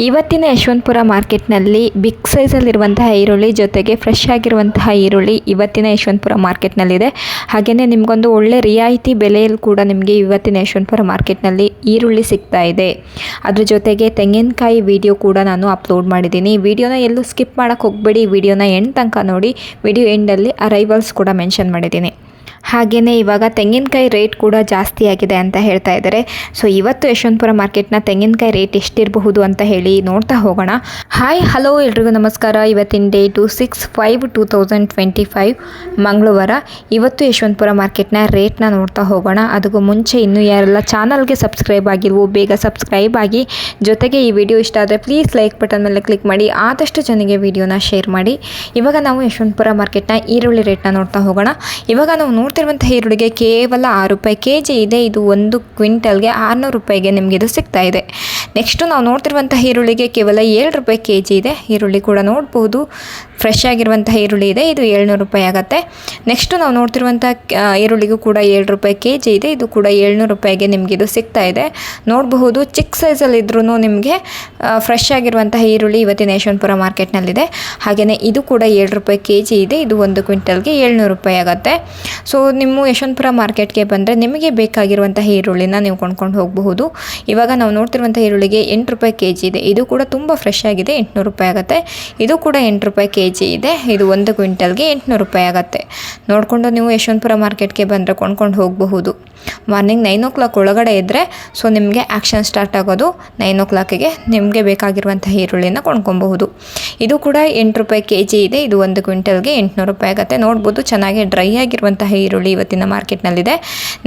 ಇವತ್ತಿನ ಯಶವಂತಪುರ ಮಾರ್ಕೆಟ್ನಲ್ಲಿ ಬಿಗ್ ಸೈಜಲ್ಲಿರುವಂತಹ ಈರುಳ್ಳಿ ಜೊತೆಗೆ ಫ್ರೆಶ್ ಆಗಿರುವಂತಹ ಈರುಳ್ಳಿ ಇವತ್ತಿನ ಯಶವಂತಪುರ ಮಾರ್ಕೆಟ್ನಲ್ಲಿದೆ. ಹಾಗೆಯೇ ನಿಮಗೊಂದು ಒಳ್ಳೆ ರಿಯಾಯಿತಿ ಬೆಲೆಯಲ್ಲಿ ಕೂಡ ನಿಮಗೆ ಇವತ್ತಿನ ಯಶವಂತಪುರ ಮಾರ್ಕೆಟ್ನಲ್ಲಿ ಈರುಳ್ಳಿ ಸಿಗ್ತಾ ಇದೆ. ಅದ್ರ ಜೊತೆಗೆ ತೆಂಗಿನಕಾಯಿ ವಿಡಿಯೋ ಕೂಡ ನಾನು ಅಪ್ಲೋಡ್ ಮಾಡಿದ್ದೀನಿ. ವಿಡಿಯೋನ ಎಲ್ಲೂ ಸ್ಕಿಪ್ ಮಾಡೋಕ್ಕೆ ಹೋಗಬೇಡಿ. ವಿಡಿಯೋನ ಎಂಡ್ ತನಕ ನೋಡಿ. ವಿಡಿಯೋ ಎಂಡಲ್ಲಿ ಅರೈವಲ್ಸ್ ಕೂಡ ಮೆನ್ಷನ್ ಮಾಡಿದ್ದೀನಿ. ಹಾಗೆಯೇ ಇವಾಗ ತೆಂಗಿನಕಾಯಿ ರೇಟ್ ಕೂಡ ಜಾಸ್ತಿ ಆಗಿದೆ ಅಂತ ಹೇಳ್ತಾ ಇದ್ದಾರೆ. ಸೊ ಇವತ್ತು ಯಶವಂತಪುರ ಮಾರ್ಕೆಟ್ನ ತೆಂಗಿನಕಾಯಿ ರೇಟ್ ಎಷ್ಟಿರಬಹುದು ಅಂತ ಹೇಳಿ ನೋಡ್ತಾ ಹೋಗೋಣ. ಹಾಯ್ ಹಲೋ ಎಲ್ರಿಗೂ ನಮಸ್ಕಾರ. ಇವತ್ತಿನ date six five two thousand twenty five ಮಂಗಳವಾರ. ಇವತ್ತು ಯಶವಂತಪುರ ಮಾರ್ಕೆಟ್ನ ರೇಟ್ನ ನೋಡ್ತಾ ಹೋಗೋಣ. ಅದಕ್ಕೂ ಮುಂಚೆ ಇನ್ನೂ ಯಾರೆಲ್ಲ ಚಾನಲ್ಗೆ ಸಬ್ಸ್ಕ್ರೈಬ್ ಆಗಿಲ್ವೋ ಬೇಗ ಸಬ್ಸ್ಕ್ರೈಬ್ ಆಗಿ. ಜೊತೆಗೆ ಈ ವಿಡಿಯೋ ಇಷ್ಟ ಆದರೆ ಪ್ಲೀಸ್ ಲೈಕ್ ಬಟನ್ ಮೇಲೆ ಕ್ಲಿಕ್ ಮಾಡಿ. ಆದಷ್ಟು ಜನಗೆ ವಿಡಿಯೋನ ಶೇರ್ ಮಾಡಿ. ಇವಾಗ ನಾವು ಯಶವಂತಪುರ ಮಾರ್ಕೆಟ್ನ ಈರುಳ್ಳಿ ರೇಟ್ನ ನೋಡ್ತಾ ಹೋಗೋಣ. ಇವಾಗ ನಾವು ನೋಡ್ತಿರುವಂಥ ಈರುಳ್ಳಿಗೆ ಕೇವಲ ಆರು ರೂಪಾಯಿ ಕೆ ಜಿ ಇದೆ. ಇದು ಒಂದು ಕ್ವಿಂಟಲ್ಗೆ ಆರುನೂರು ರೂಪಾಯಿಗೆ ನಿಮಗೆ ಇದು ಸಿಗ್ತಾ ಇದೆ. ನೆಕ್ಸ್ಟು ನಾವು ನೋಡ್ತಿರುವಂಥ ಈರುಳ್ಳಿಗೆ ಕೇವಲ ಏಳು ರೂಪಾಯಿ ಕೆ ಜಿ ಇದೆ. ಈರುಳ್ಳಿ ಕೂಡ ನೋಡ್ಬೋದು. ಫ್ರೆಶ್ ಆಗಿರುವಂತಹ ಈರುಳ್ಳಿ ಇದೆ. ಇದು ಏಳ್ನೂರು ರೂಪಾಯಿ ಆಗುತ್ತೆ. ನೆಕ್ಸ್ಟು ನಾವು ನೋಡ್ತಿರುವಂಥ ಈರುಳ್ಳಿಗೂ ಕೂಡ ಏಳು ರೂಪಾಯಿ ಕೆ ಜಿ ಇದೆ. ಇದು ಕೂಡ ಏಳ್ನೂರು ರೂಪಾಯಿಗೆ ನಿಮಗೆ ಇದು ಸಿಗ್ತಾ ಇದೆ. ನೋಡಬಹುದು, ಚಿಕ್ಕ ಸೈಜಲ್ಲಿ ಇದ್ರೂ ನಿಮಗೆ ಫ್ರೆಶ್ ಆಗಿರುವಂತಹ ಈರುಳ್ಳಿ ಇವತ್ತಿನ ಯಶವಂತಪುರ ಮಾರ್ಕೆಟ್ನಲ್ಲಿದೆ. ಹಾಗೆಯೇ ಇದು ಕೂಡ ಏಳು ರೂಪಾಯಿ ಕೆ ಜಿ ಇದೆ. ಇದು ಒಂದು ಕ್ವಿಂಟಲ್ಗೆ ಏಳ್ನೂರು ರೂಪಾಯಿ ಆಗುತ್ತೆ. ಸೊ ನಿಮ್ಮ ಯಶವಂತಪುರ ಮಾರ್ಕೆಟ್ಗೆ ಬಂದರೆ ನಿಮಗೆ ಬೇಕಾಗಿರುವಂತಹ ಈರುಳ್ಳಿನ ನೀವು ಕೊಂಡ್ಕೊಂಡು ಹೋಗಬಹುದು. ಇವಾಗ ನಾವು ನೋಡ್ತಿರುವಂಥ ಈರುಳ್ಳಿಗೆ ಎಂಟು ರೂಪಾಯಿ ಕೆ ಜಿ ಇದೆ. ಇದು ಕೂಡ ತುಂಬ ಫ್ರೆಶ್ ಆಗಿದೆ. ಎಂಟುನೂರು ರೂಪಾಯಿ ಆಗುತ್ತೆ. ಇದು ಕೂಡ ಎಂಟು ರೂಪಾಯಿ ಕೆ ಜಿ ಇದೆ. ಇದು ಒಂದು ಕ್ವಿಂಟಲ್ಗೆ ಎಂಟುನೂರು ರೂಪಾಯಿ ಆಗುತ್ತೆ. ನೋಡಿಕೊಂಡು ನೀವು ಯಶವಂತಪುರ ಮಾರ್ಕೆಟ್ಗೆ ಬಂದರೆ ಕೊಂಡ್ಕೊಂಡು ಹೋಗಬಹುದು. ಮಾರ್ನಿಂಗ್ ನೈನ್ ಓ ಕ್ಲಾಕ್ ಒಳಗಡೆ ಇದ್ದರೆ ಸೊ ನಿಮಗೆ ಆ್ಯಕ್ಷನ್ ಸ್ಟಾರ್ಟ್ ಆಗೋದು. ನೈನ್ ಓ ಕ್ಲಾಕಿಗೆ ನಿಮಗೆ ಬೇಕಾಗಿರುವಂಥ ಈರುಳ್ಳಿನ ಕೊಂಡ್ಕೊಬಹುದು. ಇದು ಕೂಡ ಎಂಟು ರೂಪಾಯಿ ಕೆ ಜಿ ಇದೆ. ಇದು ಒಂದು ಕ್ವಿಂಟಲ್ಗೆ ಎಂಟುನೂರು ರೂಪಾಯಿ ಆಗುತ್ತೆ. ನೋಡ್ಬೋದು ಚೆನ್ನಾಗಿ ಡ್ರೈ ಆಗಿರುವಂತಹ ಇವತ್ತಿನ ಮಾರ್ಕೆಟ್ನಲ್ಲಿದೆ.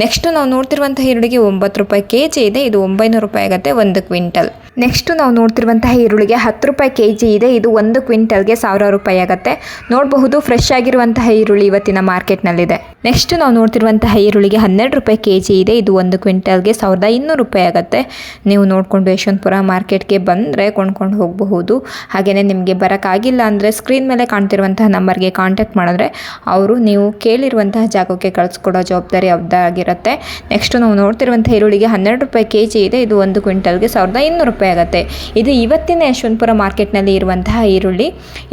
ನೆಕ್ಸ್ಟ್ ನಾವು ನೋಡ್ತಿರುವಂತಹ ಈರುಳ್ಳಿಗೆ ಒಂಬತ್ತು ರೂಪಾಯಿ ಕೆ ಜಿ ಇದೆ. ಇದು ಒಂಬೈನೂರು ರೂಪಾಯಿ ಆಗುತ್ತೆ, ಒಂದು ಕ್ವಿಂಟಲ್. ನೆಕ್ಸ್ಟ್ ನಾವು ನೋಡ್ತಿರುವಂತಹ ಈರುಳ್ಳಿಗೆ ಹತ್ತು ರೂಪಾಯಿ ಕೆ ಜಿ ಇದೆ. ಇದು ಒಂದು ಕ್ವಿಂಟಲ್ಗೆ ಸಾವಿರ ರೂಪಾಯಿ ಆಗುತ್ತೆ. ನೋಡಬಹುದು ಫ್ರೆಶ್ ಆಗಿರುವಂತಹ ಈರುಳ್ಳಿ ಇವತ್ತಿನ ಮಾರ್ಕೆಟ್ನಲ್ಲಿದೆ. ನೆಕ್ಸ್ಟ್ ನಾವು ನೋಡ್ತಿರುವಂತಹ ಈರುಳ್ಳಿಗೆ ಹನ್ನೆರಡು ರೂಪಾಯಿ ಕೆ ಜಿ ಇದೆ. ಇದು ಒಂದು ಕ್ವಿಂಟಲ್ಗೆ ಸಾವಿರದ ಇನ್ನೂರು ರೂಪಾಯಿ ಆಗುತ್ತೆ. ನೀವು ನೋಡಿಕೊಂಡು ಯಶವಂತಪುರ ಮಾರ್ಕೆಟ್ಗೆ ಬಂದರೆ ಕೊಂಡ್ಕೊಂಡು ಹೋಗಬಹುದು. ಹಾಗೆಯೇ ನಿಮಗೆ ಬರೋಕ್ಕಾಗಿಲ್ಲ ಅಂದರೆ ಸ್ಕ್ರೀನ್ ಮೇಲೆ ಕಾಣ್ತಿರುವಂತಹ ನಂಬರ್ಗೆ ಕಾಂಟ್ಯಾಕ್ಟ್ ಮಾಡಿದ್ರೆ ಅವರು ನೀವು ಕೇಳಿರುವಂತಹ ಜಾಗಕ್ಕೆ ಕಳಿಸ್ಕೊಡೋ ಜವಾಬ್ದಾರಿ ಅವ್ರದ್ದಾಗಿರುತ್ತೆ ನೆಕ್ಸ್ಟ್ ನಾವು ನೋಡ್ತಿರುವಂಥ ಈರುಳ್ಳಿಗೆ ಹನ್ನೆರಡು ರೂಪಾಯಿ ಕೆ ಜಿ ಇದೆ. ಇದು ಒಂದು ಕ್ವಿಂಟಲ್ಗೆ ಸಾವಿರದ ಇನ್ನೂರು ರೂಪಾಯಿ ಆಗುತ್ತೆ. ಇದು ಇವತ್ತಿನ ಯಶವಂತಪುರ ಮಾರ್ಕೆಟ್ನಲ್ಲಿ ಇರುವಂತಹ ಈರುಳ್ಳಿ.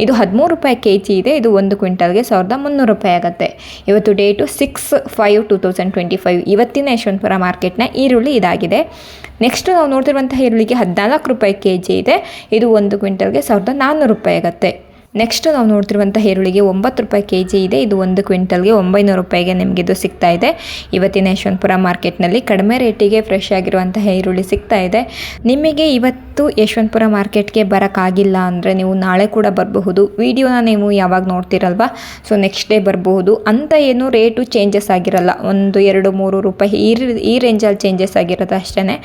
ಇದು ಹದಿಮೂರು ರೂಪಾಯಿ ಕೆ ಜಿ ಇದೆ. ಇದು ಒಂದು ಕ್ವಿಂಟಲ್ಗೆ ಸಾವಿರದ ಮುನ್ನೂರು ರೂಪಾಯಿ ಆಗುತ್ತೆ. ಇವತ್ತು date six five two thousand twenty five. ಇವತ್ತಿನ ಯಶವಂತಪುರ ಮಾರ್ಕೆಟ್ನ ಈರುಳ್ಳಿ ಇದಾಗಿದೆ. ನೆಕ್ಸ್ಟ್ ನಾವು ನೋಡ್ತಿರುವಂತಹ ಈರುಳ್ಳಿಗೆ ಹದಿನಾಲ್ಕು ರೂಪಾಯಿ ಕೆ ಜಿ ಇದೆ. ಇದು ಒಂದು ಕ್ವಿಂಟಲ್ಗೆ ಸಾವಿರದ ನಾನ್ನೂರು ರೂಪಾಯಿ ಆಗುತ್ತೆ. ನೆಕ್ಸ್ಟ್ ನಾವು ನೋಡ್ತಿರುವಂಥ ಈರುಳ್ಳಿಗೆ ಒಂಬತ್ತು ರೂಪಾಯಿ ಕೆ ಜಿ ಇದೆ. ಇದು ಒಂದು ಕ್ವಿಂಟಲ್ಗೆ ಒಂಬೈನೂರು ರೂಪಾಯಿಗೆ ನಿಮಗೆ ಇದು ಸಿಗ್ತಾ ಇದೆ. ಇವತ್ತಿನ ಯಶವಂತಪುರ ಮಾರ್ಕೆಟ್ನಲ್ಲಿ ಕಡಿಮೆ ರೇಟಿಗೆ ಫ್ರೆಶ್ ಆಗಿರುವಂಥ ಈರುಳ್ಳಿ ಸಿಗ್ತಾ ಇದೆ. ನಿಮಗೆ ಇವತ್ತು ಯಶವಂತಪುರ ಮಾರ್ಕೆಟ್ಗೆ ಬರೋಕ್ಕಾಗಿಲ್ಲ ಅಂದರೆ ನೀವು ನಾಳೆ ಕೂಡ ಬರಬಹುದು. ವಿಡಿಯೋನ ನೀವು ಯಾವಾಗ ನೋಡ್ತಿರಲ್ವಾ? ಸೊ ನೆಕ್ಸ್ಟ್ ಡೇ ಬರಬಹುದು. ಅಂತ ಏನು ರೇಟು ಚೇಂಜಸ್ ಆಗಿರಲ್ಲ. ಒಂದು ಎರಡು ಮೂರು ರೂಪಾಯಿ ಈ ಈ ರೇಂಜಲ್ಲಿ ಚೇಂಜಸ್ ಆಗಿರೋದು ಅಷ್ಟೇ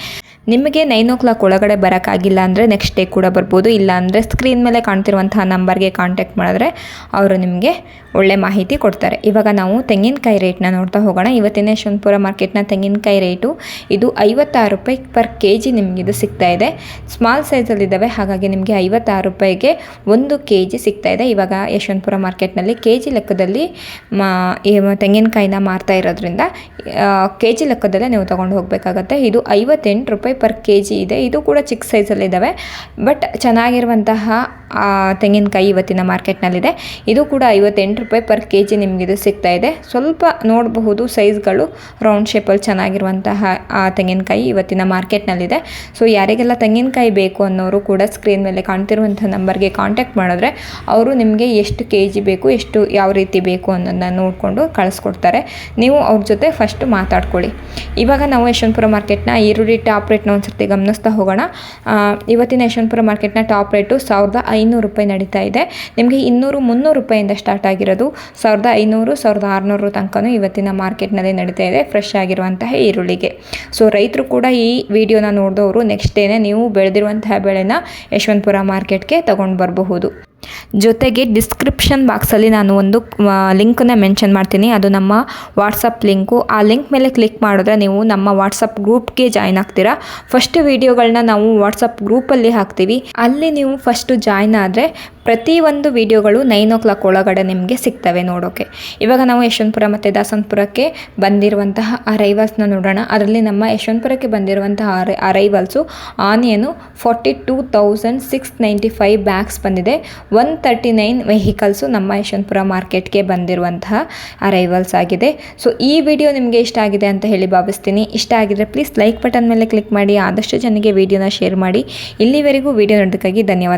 ನಿಮಗೆ ನೈನ್ ಓ ಕ್ಲಾಕ್ ಒಳಗಡೆ ಬರೋಕ್ಕಾಗಿಲ್ಲ ಅಂದರೆ ನೆಕ್ಸ್ಟ್ ಡೇ ಕೂಡ ಬರ್ಬೋದು. ಇಲ್ಲ ಅಂದರೆ ಸ್ಕ್ರೀನ್ ಮೇಲೆ ಕಾಣ್ತಿರುವಂತಹ ನಂಬರ್ಗೆ ಕಾಂಟ್ಯಾಕ್ಟ್ ಮಾಡಿದ್ರೆ ಅವರು ನಿಮಗೆ ಒಳ್ಳೆ ಮಾಹಿತಿ ಕೊಡ್ತಾರೆ. ಇವಾಗ ನಾವು ತೆಂಗಿನಕಾಯಿ ರೇಟ್ನ ನೋಡ್ತಾ ಹೋಗೋಣ. ಇವತ್ತಿನ ಯಶವಂತಪುರ ಮಾರ್ಕೆಟ್ನ ತೆಂಗಿನಕಾಯಿ ರೇಟು ಇದು ಐವತ್ತಾರು ರೂಪಾಯಿ ಪರ್ ಕೆ ಜಿ ನಿಮಗಿದು ಸಿಗ್ತಾ ಇದೆ. ಸ್ಮಾಲ್ ಸೈಜಲ್ಲಿದ್ದಾವೆ ಹಾಗಾಗಿ ನಿಮಗೆ ಐವತ್ತಾರು ರೂಪಾಯಿಗೆ ಒಂದು ಕೆ ಜಿ ಸಿಗ್ತಾ ಇದೆ. ಇವಾಗ ಯಶವಂತಪುರ ಮಾರ್ಕೆಟ್ನಲ್ಲಿ ಕೆ ಜಿ ಲೆಕ್ಕದಲ್ಲಿ ತೆಂಗಿನಕಾಯಿನ ಮಾರ್ತಾ ಇರೋದ್ರಿಂದ ಕೆ ಜಿ ಲೆಕ್ಕದಲ್ಲೇ ನೀವು ತೊಗೊಂಡು ಹೋಗಬೇಕಾಗತ್ತೆ. ಇದು ಐವತ್ತೆಂಟು ರೂಪಾಯಿ ಪರ್ ಕೆ ಇದೆ. ಇದು ಕೂಡ ಚಿಕ್ಕ ಸೈಜಲ್ಲಿದ್ದಾವೆ ಬಟ್ ಚೆನ್ನಾಗಿರುವಂತಹ ತೆಂಗಿನಕಾಯಿ ಇವತ್ತಿನ ಮಾರ್ಕೆಟ್ನಲ್ಲಿದೆ. ಇದು ಕೂಡ ಐವತ್ತೆಂಟು ರೂಪಾಯಿ ಪರ್ ಕೆ ಜಿ ನಿಮಗಿದು ಸಿಗ್ತಾ ಇದೆ. ಸ್ವಲ್ಪ ನೋಡಬಹುದು ಸೈಜ್ಗಳು, ರೌಂಡ್ ಶೇಪಲ್ಲಿ ಚೆನ್ನಾಗಿರುವಂತಹ ಆ ತೆಂಗಿನಕಾಯಿ ಇವತ್ತಿನ ಮಾರ್ಕೆಟ್ನಲ್ಲಿದೆ. ಸೊ, ಯಾರಿಗೆಲ್ಲ ತೆಂಗಿನಕಾಯಿ ಬೇಕು ಅನ್ನೋರು ಕೂಡ ಸ್ಕ್ರೀನ್ ಮೇಲೆ ಕಾಣ್ತಿರುವಂಥ ನಂಬರ್ಗೆ ಕಾಂಟ್ಯಾಕ್ಟ್ ಮಾಡಿದ್ರೆ ಅವರು ನಿಮಗೆ ಎಷ್ಟು ಕೆ ಜಿ ಬೇಕು, ಎಷ್ಟು ಯಾವ ರೀತಿ ಬೇಕು ಅನ್ನೋದನ್ನ ನೋಡಿಕೊಂಡು ಕಳಿಸ್ಕೊಡ್ತಾರೆ. ನೀವು ಅವ್ರ ಜೊತೆ ಫಸ್ಟ್ ಮಾತಾಡ್ಕೊಳ್ಳಿ. ಇವಾಗ ನಾವು ಯಶವಂತಪುರ ಮಾರ್ಕೆಟ್ನ ಈರುಳ್ಳಿ ಟಾಪ್ ರೇಟ್ನ ಒಂದ್ಸರ್ತಿ ಗಮನಿಸ್ತಾ ಹೋಗೋಣ. ಇವತ್ತಿನ ಯಶವಂತಪುರ ಮಾರ್ಕೆಟ್ನ ಟಾಪ್ ರೇಟು ಸಾವಿರದ ಐನೂರು ರೂಪಾಯಿ ನಡೀತಾ ಇದೆ. ನಿಮಗೆ ಇನ್ನೂರು ಮುನ್ನೂರು ರೂಪಾಯಿಂದ ಸ್ಟಾರ್ಟ್ ಆಗಿರೋದು ಸಾವಿರದ ಐನೂರು, ಸಾವಿರದ ಆರುನೂರು ತನಕನೂ ಇವತ್ತಿನ ಮಾರ್ಕೆಟ್ನಲ್ಲಿ ನಡೀತಾ ಇದೆ ಫ್ರೆಶ್ ಆಗಿರುವಂತಹ ಈರುಳ್ಳಿಗೆ. ಸೊ ರೈತರು ಕೂಡ ಈ ವಿಡಿಯೋನ ನೋಡಿದವರು ನೆಕ್ಸ್ಟ್ ಡೇನೆ ನೀವು ಬೆಳೆದಿರುವಂತಹ ಬೆಳೆನ ಯಶವಂತಪುರ ಮಾರ್ಕೆಟ್ಗೆ ತಗೊಂಡು ಬರಬಹುದು. ಜೊತೆಗೆ ಡಿಸ್ಕ್ರಿಪ್ಷನ್ ಬಾಕ್ಸಲ್ಲಿ ನಾನು ಒಂದು ಲಿಂಕನ್ನು ಮೆನ್ಷನ್ ಮಾಡ್ತೀನಿ. ಅದು ನಮ್ಮ ವಾಟ್ಸಪ್ ಲಿಂಕು. ಆ ಲಿಂಕ್ ಮೇಲೆ ಕ್ಲಿಕ್ ಮಾಡಿದ್ರೆ ನೀವು ನಮ್ಮ ವಾಟ್ಸಪ್ ಗ್ರೂಪ್ಗೆ ಜಾಯ್ನ್ ಆಗ್ತೀರಾ. ಫಸ್ಟ್ ವೀಡಿಯೋಗಳನ್ನ ನಾವು ವಾಟ್ಸಪ್ ಗ್ರೂಪಲ್ಲಿ ಹಾಕ್ತೀವಿ. ಅಲ್ಲಿ ನೀವು ಫಸ್ಟು ಜಾಯ್ನ್ ಆದರೆ ಪ್ರತಿಯೊಂದು ವಿಡಿಯೋಗಳು ನೈನ್ ಓ ಕ್ಲಾಕ್ ಒಳಗಡೆ ನಿಮಗೆ ಸಿಗ್ತವೆ ನೋಡೋಕ್ಕೆ ಇವಾಗ ನಾವು ಯಶವಂತಪುರ ಮತ್ತು ದಾಸನಪುರಕ್ಕೆ ಬಂದಿರುವಂತಹ ಅರೈವಲ್ಸ್ನ ನೋಡೋಣ. ಅದರಲ್ಲಿ ನಮ್ಮ ಯಶವಂತಪುರಕ್ಕೆ ಬಂದಿರುವಂತಹ ಅರೈ arrivals onion forty two thousand six ninety five bags ಬಂದಿದೆ. ಒನ್ ತರ್ಟಿ ನೈನ್ ವೆಹಿಕಲ್ಸು ನಮ್ಮ ಯಶವಂತಪುರ ಮಾರ್ಕೆಟ್ಗೆ ಬಂದಿರುವಂತಹ ಅರೈವಲ್ಸ್ ಆಗಿದೆ. ಸೊ ಈ ವಿಡಿಯೋ ನಿಮಗೆ ಇಷ್ಟ ಆಗಿದೆ ಅಂತ ಹೇಳಿ ಭಾವಿಸ್ತೀನಿ. ಇಷ್ಟ ಆಗಿದ್ರೆ ಪ್ಲೀಸ್ ಲೈಕ್ ಬಟನ್ ಮೇಲೆ ಕ್ಲಿಕ್ ಮಾಡಿ, ಆದಷ್ಟು ಜನಕ್ಕೆ ವಿಡಿಯೋನ ಶೇರ್ ಮಾಡಿ. ಇಲ್ಲಿವರೆಗೂ ವಿಡಿಯೋ ನೋಡೋದಕ್ಕಾಗಿ ಧನ್ಯವಾದ.